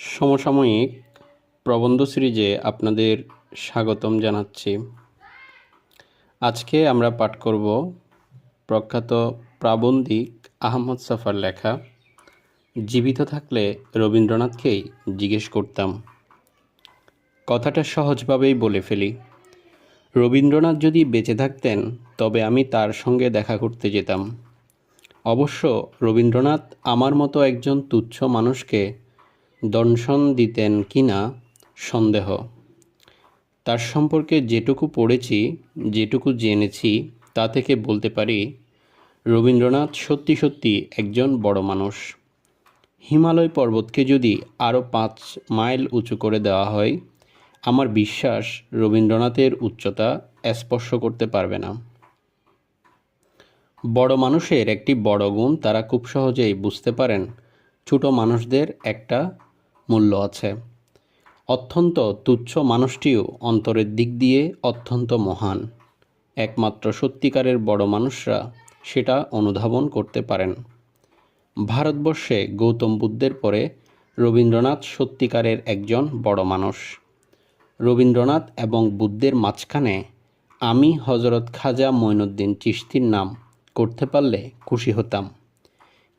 সমসাময়িক প্রবন্ধ সিরিজে আপনাদের স্বাগতম জানাচ্ছি। আজকে আমরা পাঠ করব প্রখ্যাত প্রাবন্ধিক আহমদ সাফার লেখা, জীবিত থাকলে রবীন্দ্রনাথকেই জিজ্ঞেস করতাম। কথাটা সহজভাবেই বলে ফেলি। রবীন্দ্রনাথ যদি বেঁচে থাকতেন, তবে আমি তার সঙ্গে দেখা করতে যেতাম। অবশ্য রবীন্দ্রনাথ আমার মতো একজন তুচ্ছ মানুষকে দর্শন দিতেন কি না সন্দেহ। তার সম্পর্কে যেটুকু পড়েছি, যেটুকু জেনেছি, তা থেকে বলতে পারি, রবীন্দ্রনাথ সত্যি সত্যি একজন বড় মানুষ। হিমালয় পর্বতকে যদি আরও পাঁচ মাইল উঁচু করে দেওয়া হয়, আমার বিশ্বাস রবীন্দ্রনাথের উচ্চতা স্পর্শ করতে পারবে না। বড় মানুষের একটি বড় গুণ তারা খুব সহজেই বুঝতে পারেন, ছোট মানুষদের একটা মূল্য আছে। অত্যন্ত তুচ্ছ মানুষটিও অন্তরের দিক দিয়ে অত্যন্ত মহান। একমাত্র সত্যিকারের বড় মানুষরা সেটা অনুধাবন করতে পারেন। ভারতবর্ষে গৌতম বুদ্ধের পরে রবীন্দ্রনাথ সত্যিকারের একজন বড় মানুষ। রবীন্দ্রনাথ এবং বুদ্ধের মাঝখানে আমি হজরত খাজা মঈনুদ্দিন চিশতির নাম করতে পারলে খুশি হতাম।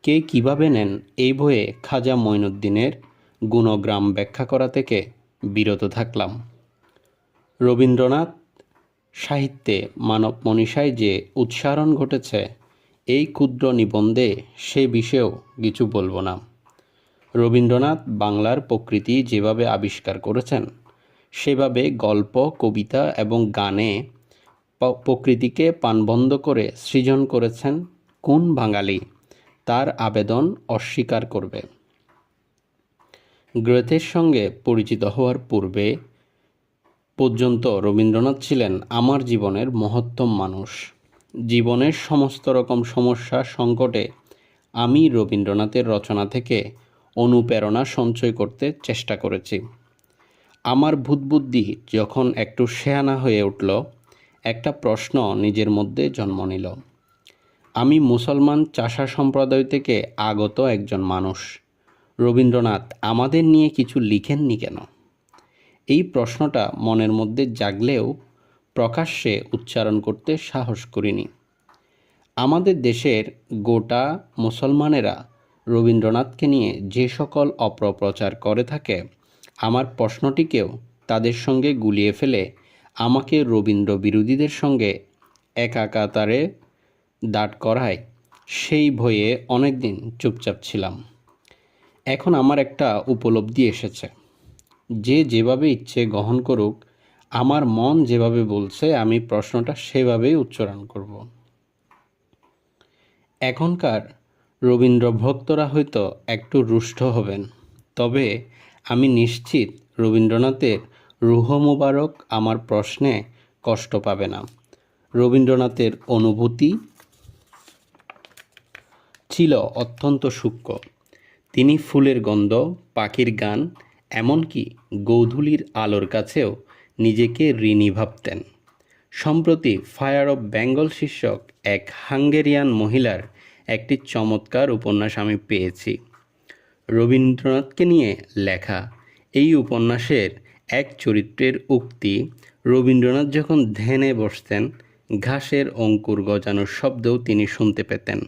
কে কীভাবে নেন এই বইয়ে খাজা মঈনুদ্দিনের গুণগ্রাম ব্যাখ্যা করা থেকে বিরত থাকলাম। রবীন্দ্রনাথ সাহিত্যে মানব মনীষায় যে উচ্চারণ ঘটেছে, এই ক্ষুদ্র নিবন্ধে সে বিষয়েও কিছু বলব না। রবীন্দ্রনাথ বাংলার প্রকৃতি যেভাবে আবিষ্কার করেছেন, সেভাবে গল্প, কবিতা এবং গানে প্রকৃতিকে পানবন্ধ করে সৃজন করেছেন কোন বাঙালি, তার আবেদন অস্বীকার করবে। গ্রেথের সঙ্গে পরিচিত হওয়ার পূর্বে পর্যন্ত রবীন্দ্রনাথ ছিলেন আমার জীবনের মহত্তম মানুষ। জীবনের সমস্ত রকম সমস্যা সংকটে আমি রবীন্দ্রনাথের রচনা থেকে অনুপ্রেরণা সঞ্চয় করতে চেষ্টা করেছি। আমার ভূতবুদ্ধি যখন একটু শেয়ানা হয়ে উঠল, একটা প্রশ্ন নিজের মধ্যে জন্ম নিল। আমি মুসলমান চাষা সম্প্রদায় থেকে আগত একজন মানুষ। রবীন্দ্রনাথ, আমাদের নিয়ে কিছু লিখেননি কেন? এই প্রশ্নটা মনের মধ্যে জাগলেও প্রকাশ্যে উচ্চারণ করতে সাহস করিনি। আমাদের দেশের গোটা মুসলমানেরা রবীন্দ্রনাথকে নিয়ে যে সকল অপপ্রচার করে থাকে, আমার প্রশ্নটিকেও তাদের সঙ্গে গুলিয়ে ফেলে আমাকে রবীন্দ্র বিরোধীদের সঙ্গে একাকাতারে দাঁড় করায় সেই ভয়ে অনেকদিন চুপচাপ ছিলাম। এখন আমার একটা উপলব্ধি এসেছে। যে যেভাবে ইচ্ছে গ্রহণ করুক, আমার মন যেভাবে বলছে, আমি প্রশ্নটা সেভাবেই উচ্চারণ করব। এখনকার রবীন্দ্র ভক্তরা হয়তো একটু রুষ্ট হবেন, তবে আমি নিশ্চিত রবীন্দ্রনাথের রুহ মুবারক আমার প্রশ্নে কষ্ট পাবে না। রবীন্দ্রনাথের অনুভূতি ছিল অত্যন্ত সূক্ষ্ম। তিনি ফুলের গন্ধ, পাখির গান, এমনকি গৌধুলির আলোর কাছেও নিজেকে ঋণী ভাবতেন। সম্প্রতি ফায়ার অফ বেঙ্গল শীর্ষক এক হাঙ্গেরিয়ান মহিলার একটি চমৎকার উপন্যাস আমি পেয়েছি। রবীন্দ্রনাথকে নিয়ে লেখা এই উপন্যাসের এক চরিত্রের উক্তি, রবীন্দ্রনাথ যখন ধ্যানে বসতেন, ঘাসের অঙ্কুর গজানোর শব্দও তিনি শুনতে পেতেন।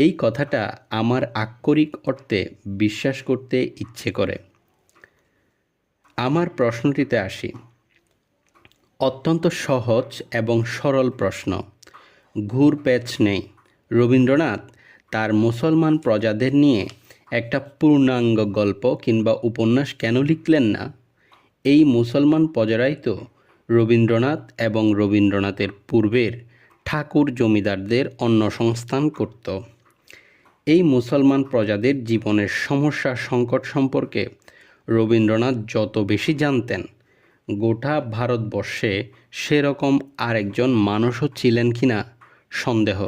এই কথাটা আমার আক্ষরিক অর্থে বিশ্বাস করতে ইচ্ছে করে। আমার প্রশ্নটিতে আসি। অত্যন্ত সহজ এবং সরল প্রশ্ন। ঘুর প্যাচ নেই। রবীন্দ্রনাথ তার মুসলমান প্রজাদের নিয়ে একটা পূর্ণাঙ্গ গল্প কিংবা উপন্যাস কেন লিখলেন না? এই মুসলমান প্রজারাই তো রবীন্দ্রনাথ এবং রবীন্দ্রনাথের পূর্বের ঠাকুর জমিদারদের অন্ন সংস্থান করত। এই মুসলমান প্রজাদের জীবনের সমস্যা সংকট সম্পর্কে রবীন্দ্রনাথ যত বেশি জানতেন, গোটা ভারতবর্ষে সেরকম আরেকজন মানুষও ছিলেন কিনা সন্দেহ।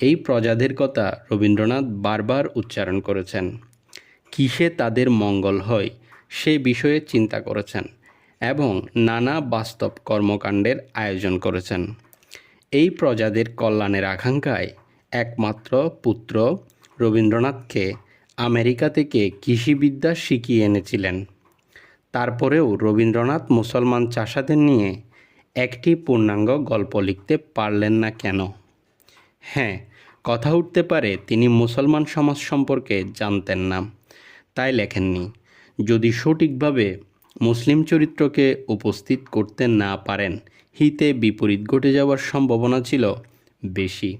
এই প্রজাদের কথা রবীন্দ্রনাথ বারবার উচ্চারণ করেছেন। কিসে তাদের মঙ্গল হয় সে বিষয়ে চিন্তা করেছেন এবং নানা বাস্তব কর্মকাণ্ডের আয়োজন করেছেন। এই প্রজাদের কল্যাণের আকাঙ্ক্ষায় একমাত্র পুত্র রবীন্দ্রনাথকে আমেরিকা থেকে কৃষিবিদ্যা শিখিয়ে এনেছিলেন। তারপরেও রবীন্দ্রনাথ মুসলমান চাষাদের নিয়ে একটি পূর্ণাঙ্গ গল্প লিখতে পারলেন না কেন? হ্যাঁ কথা উঠতে পারে তিনি মুসলমান সমাজ সম্পর্কে জানতেন না, তাই লেখেননি। যদি সঠিকভাবে মুসলিম চরিত্রকে উপস্থিত করতে না পারেন, হিতে বিপরীত ঘটে যাওয়ার সম্ভাবনা ছিল বেশি।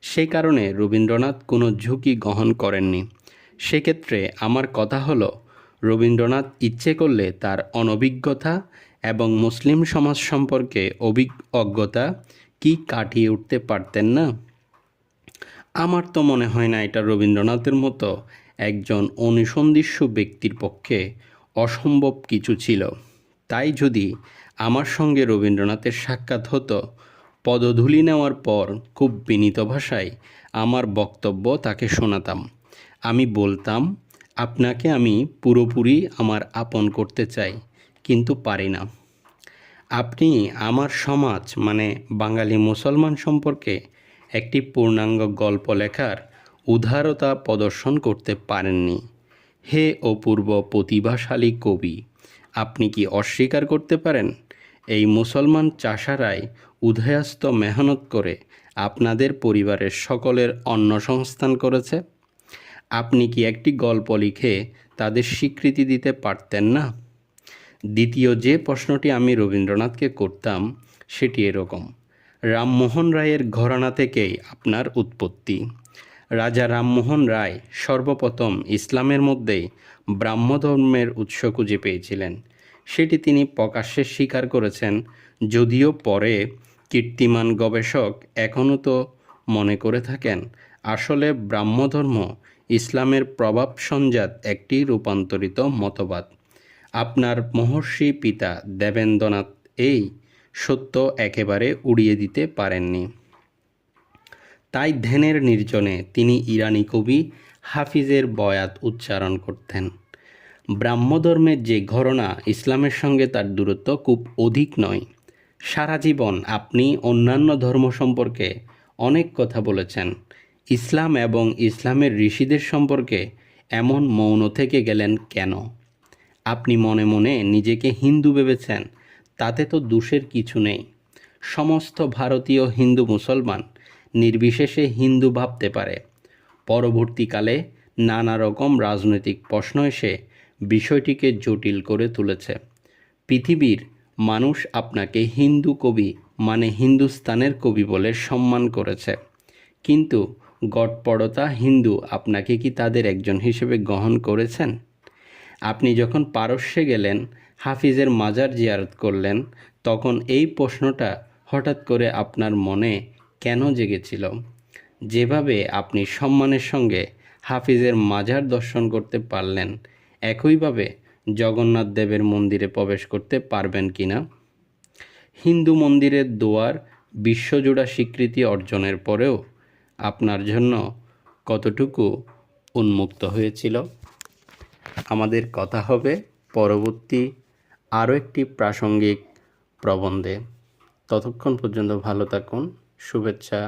সে কারণে রবীন্দ্রনাথ কোনো ঝুঁকি গ্রহণ করেননি। সেক্ষেত্রে আমার কথা হলো, রবীন্দ্রনাথ ইচ্ছে করলে তার অনভিজ্ঞতা এবং মুসলিম সমাজ সম্পর্কে অভিজ্ঞতা কি কাটিয়ে উঠতে পারতেন না? আমার তো মনে হয় না এটা রবীন্দ্রনাথের মতো একজন অনুসন্ধিৎসু ব্যক্তির পক্ষে অসম্ভব কিছু ছিল। তাই যদি আমার সঙ্গে রবীন্দ্রনাথের সাক্ষাৎ হতো পদধূলি নেওয়ার পর খুব বিনীত ভাষায় আমার বক্তব্য তাকে শোনাতাম। আমি বলতাম, আপনাকে আমি পুরোপুরি আমার আপন করতে চাই, কিন্তু পারি না। আপনি আমার সমাজ মানে বাঙালি মুসলমান সম্পর্কে একটি পূর্ণাঙ্গ গল্প লেখার উদারতা প্রদর্শন করতে পারেননি। হে অপূর্ব প্রতিভাশালী কবি, আপনি কি অস্বীকার করতে পারেন? এই মুসলমান চাষারাই উদয়াস্ত মেহনত করে আপনাদের পরিবারের সকলের অন্ন সংস্থান করেছে। আপনি কি একটি গল্প লিখে তাদের স্বীকৃতি দিতে পারতেন না? দ্বিতীয় যে প্রশ্নটি আমি রবীন্দ্রনাথকে করতাম, সেটি এরকম। রামমোহন রায়ের ঘরানা থেকেই আপনার উৎপত্তি। রাজা রামমোহন রায় সর্বপ্রথম ইসলামের মধ্যেই ব্রাহ্মধর্মের উৎস খুঁজে পেয়েছিলেন। সেটি তিনি প্রকাশ্যে স্বীকার করেছেন, যদিও পরে কীর্তিমান গবেষক এখনও তো মনে করে থাকেন, আসলে ব্রাহ্মধর্ম ইসলামের প্রভাব সঞ্জাত একটি রূপান্তরিত মতবাদ। আপনার মহর্ষি পিতা দেবেন্দ্রনাথ এই সত্য একেবারে উড়িয়ে দিতে পারেননি। তাই ধ্যানের নির্জনে তিনি ইরানি কবি হাফিজের বয়াত উচ্চারণ করতেন। ব্রাহ্মধর্মের যে ঘটনা ইসলামের সঙ্গে তার দূরত্ব খুব অধিক নয়। সারা জীবন আপনি অন্যান্য ধর্ম সম্পর্কে অনেক কথা বলেছেন। ইসলাম এবং ইসলামের ঋষিদের সম্পর্কে এমন মৌন থেকে গেলেন কেন? আপনি মনে মনে নিজেকে হিন্দু ভেবেছেন, তাতে তো দোষের কিছু নেই। সমস্ত ভারতীয় হিন্দু মুসলমান নির্বিশেষে হিন্দু ভাবতে পারে। পরবর্তীকালে নানা রকম রাজনৈতিক প্রশ্ন এসে বিষয়টিকে জটিল করে তুলেছে। পৃথিবীর মানুষ আপনাকে হিন্দু কবি মানে হিন্দুস্তানের কবি বলে সম্মান করেছে। কিন্তু গটপড়তা হিন্দু আপনাকে কি তাদের একজন হিসেবে গ্রহণ করেছেন? আপনি যখন পারস্যে গেলেন, হাফিজের মাজার জিয়ারত করলেন, তখন এই প্রশ্নটা হঠাৎ করে আপনার মনে কেন জেগেছিল? যেভাবে আপনি সম্মানের সঙ্গে হাফিজের মাজার দর্শন করতে পারলেন একইভাবে জগন্নাথ দেবের মন্দিরে প্রবেশ করতে পারবেন কি না হিন্দু মন্দিরের দোয়ার বিশ্বজোড়া স্বীকৃতি অর্জনের পরেও আপনার জন্য কতটুকু উন্মুক্ত হয়েছিল? আমাদের কথা হবে পরবর্তী আরও একটি প্রাসঙ্গিক প্রবন্ধে। ততক্ষণ পর্যন্ত ভালো থাকুন, শুভেচ্ছা।